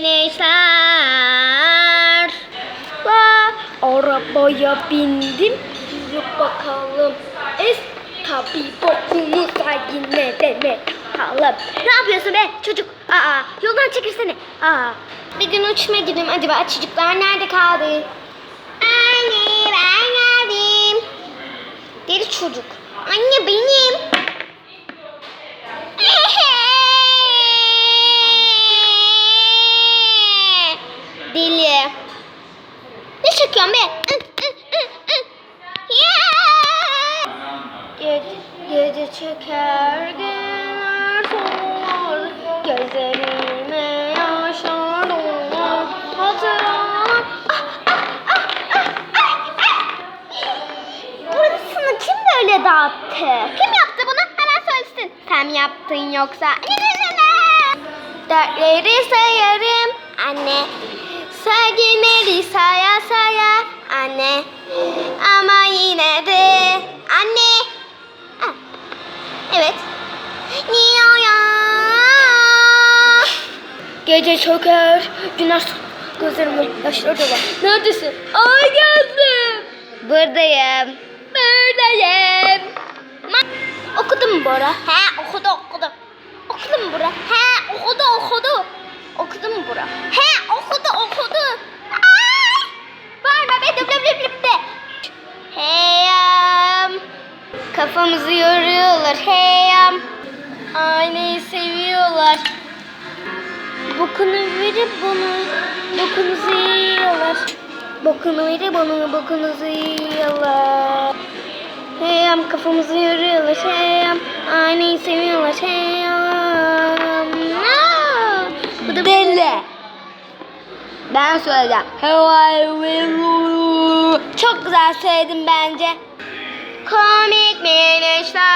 Gençler. La arabaya bindim. Yürü bakalım. Es tabi bokumuza yine deme bakalım. Ne yapıyorsun be çocuk? Aa yoldan çekilsene. Aa. Bir gün uçma gidim. Acaba çocuklar nerede kaldı? Anne ben geldim. Deli çocuk. Anne benim. Ne çekiyorsun be? Gece, gece çeker gelir solar Gözlerime yaşlar dolar Hatıralar ah, ah, ah, ah, ah, ah. Burasını kim böyle dağıttı? Kim yaptı bunu? Hemen söylesin. Sen yaptın yoksa? Dertleri sayarım anne. Sevgileri saya saya anne. Ama yine de anne. Ah, Evet. Niye ya? Gece çöker, güneş gözlerime yaşlar dolar. Neredesin? Ay geldim. Buradayım. Buradayım. Okudun mu Bora? He okudu okudu. Okudun mu Bora? He okudu okudu. Okudun mu Bora? He okudu Kafamızı yoruyorlar heyam. Aynayı seviyorlar. Bokunu verip bunu, bokunuzu yiyorlar. Bokunu verip onu, bokunuzu yiyorlar. Heyam kafamızı yoruyorlar heyam. Aynayı seviyorlar heyam. Aa! Bu da belli. Ben söyleyeceğim. Çok güzel söyledim bence komik mi eleşler?